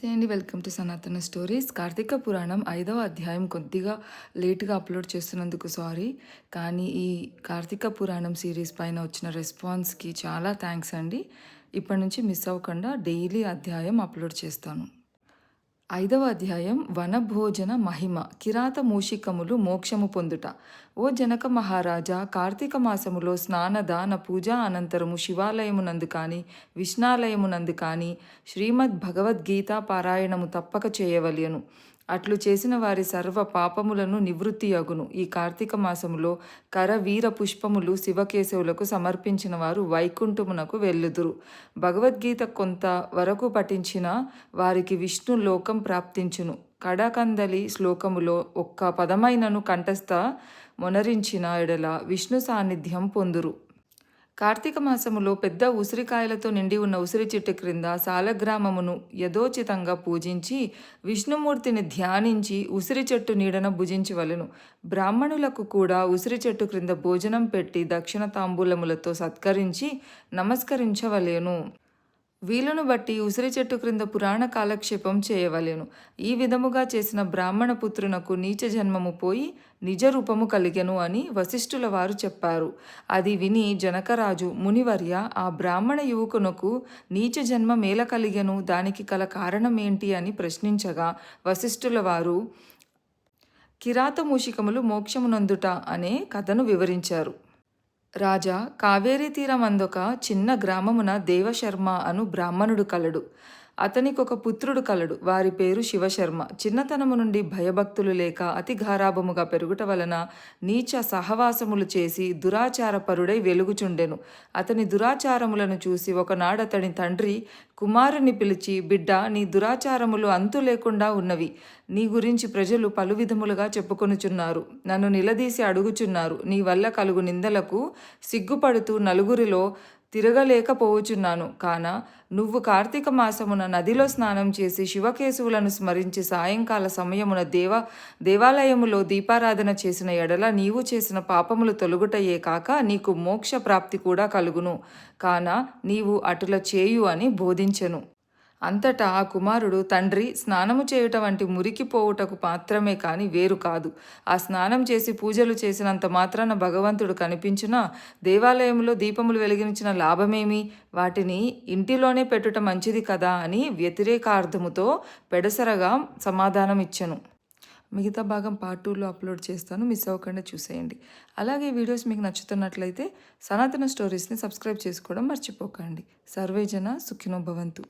చేయండి అండి. Welcome to Sanatana stories. Karthika Puranam ఐదవ అధ్యాయం కొద్దిగా లేటుగా అప్లోడ్ చేస్తున్నందుకు సారీ. కానీ ఈ కార్తీక పురాణం సిరీస్ పైన వచ్చిన రెస్పాన్స్కి చాలా థ్యాంక్స్ అండి. ఇప్పటి నుంచి మిస్ అవ్వకుండా డైలీ అధ్యాయం అప్లోడ్ చేస్తాను. ఐదవ అధ్యాయం వనభోజన మహిమ కిరాత మూషికములు మోక్షము పొందుట. ఓ జనక మహారాజా కార్తీక మాసములో స్నాన దాన పూజ అనంతరము శివాలయమునందు కానీ విష్ణాలయమునందు కానీ శ్రీమద్ భగవద్గీత పారాయణము తప్పక చేయవలెను అట్లు చేసిన వారి సర్వ పాపములను నివృత్తి అగును. ఈ కార్తీక మాసములో కర వీర పుష్పములు శివకేశవులకు సమర్పించిన వారు వైకుంఠమునకు వెళ్ళుదురు. భగవద్గీత కొంత వరకు పఠించిన వారికి విష్ణు లోకం ప్రాప్తించును. కడకందలి శ్లోకములో ఒక్క పదమైనను కంఠస్థ మొనరించిన ఎడల విష్ణు సాన్నిధ్యం పొందురు. కార్తీక మాసములో పెద్ద ఉసిరికాయలతో నిండి ఉన్న ఉసిరి చెట్టు క్రింద సాలగ్రామమును యథోచితంగా పూజించి విష్ణుమూర్తిని ధ్యానించి ఉసిరి చెట్టు నీడన భుజించవలెను. బ్రాహ్మణులకు కూడా ఉసిరి చెట్టు క్రింద భోజనం పెట్టి దక్షిణ తాంబూలములతో సత్కరించి నమస్కరించవలెను. వీలును బట్టి ఉసిరి చెట్టు క్రింద పురాణ కాలక్షేపం చేయవలెను. ఈ విధముగా చేసిన బ్రాహ్మణ పుత్రునకు నీచ జన్మము పోయి నిజ రూపము కలిగెను అని వశిష్ఠుల వారు చెప్పారు. అది విని జనకరాజు మునివర్య ఆ బ్రాహ్మణ యువకునకు నీచ జన్మ మేల కలిగెను దానికి కల కారణం ఏంటి అని ప్రశ్నించగా వశిష్ఠుల వారు కిరాతమూషికములు మోక్షమునందుట అనే కథను వివరించారు. రాజా కావేరీ తీరమందొక చిన్న గ్రామమున దేవశర్మ అను బ్రాహ్మణుడు కలడు. అతనికి ఒక పుత్రుడు కలడు. వారి పేరు శివశర్మ. చిన్నతనము నుండి భయభక్తులు లేక అతి గారాభముగా పెరుగుట వలన నీచ సహవాసములు చేసి దురాచారపరుడై వెలుగుచుండెను. అతని దురాచారములను చూసి ఒకనాడు అతని తండ్రి కుమారుని పిలిచి బిడ్డ నీ దురాచారములు అంతు లేకుండా ఉన్నవి. నీ గురించి ప్రజలు పలు విధములుగా చెప్పుకొనుచున్నారు. నన్ను నిలదీసి అడుగుచున్నారు. నీ వల్ల కలుగు నిందలకు సిగ్గుపడుతూ నలుగురిలో తిరగలేకపోవచున్నాను కాన నువ్వు కార్తీక మాసమున నదిలో స్నానం చేసి శివకేశవులను స్మరించి సాయంకాల సమయమున దేవ దేవాలయములో దీపారాధన చేసిన ఎడల నీవు చేసిన పాపములు తొలుగుటయే కాక నీకు మోక్ష ప్రాప్తి కూడా కలుగును. కాన నీవు అటుల చేయు అని బోధించెను. అంతటా ఆ కుమారుడు తండ్రి స్నానము చేయుట వంటి మురికిపోవుటకు మాత్రమే కాని వేరు కాదు. ఆ స్నానం చేసి పూజలు చేసినంత మాత్రాన భగవంతుడు కనిపించినా? దేవాలయంలో దీపములు వెలిగించిన లాభమేమి? వాటిని ఇంటిలోనే పెట్టుట మంచిది కదా అని వ్యతిరేకార్థముతో పెడసరగా సమాధానం ఇచ్చను మిగతా భాగం పార్ట్ టూలో అప్లోడ్ చేస్తాను. మిస్ అవ్వకుండా చూసేయండి. అలాగే వీడియోస్ మీకు నచ్చుతున్నట్లయితే సనాతన స్టోరీస్ని సబ్స్క్రైబ్ చేసుకోవడం మర్చిపోకండి. సర్వేజన సుఖినో భవంతు.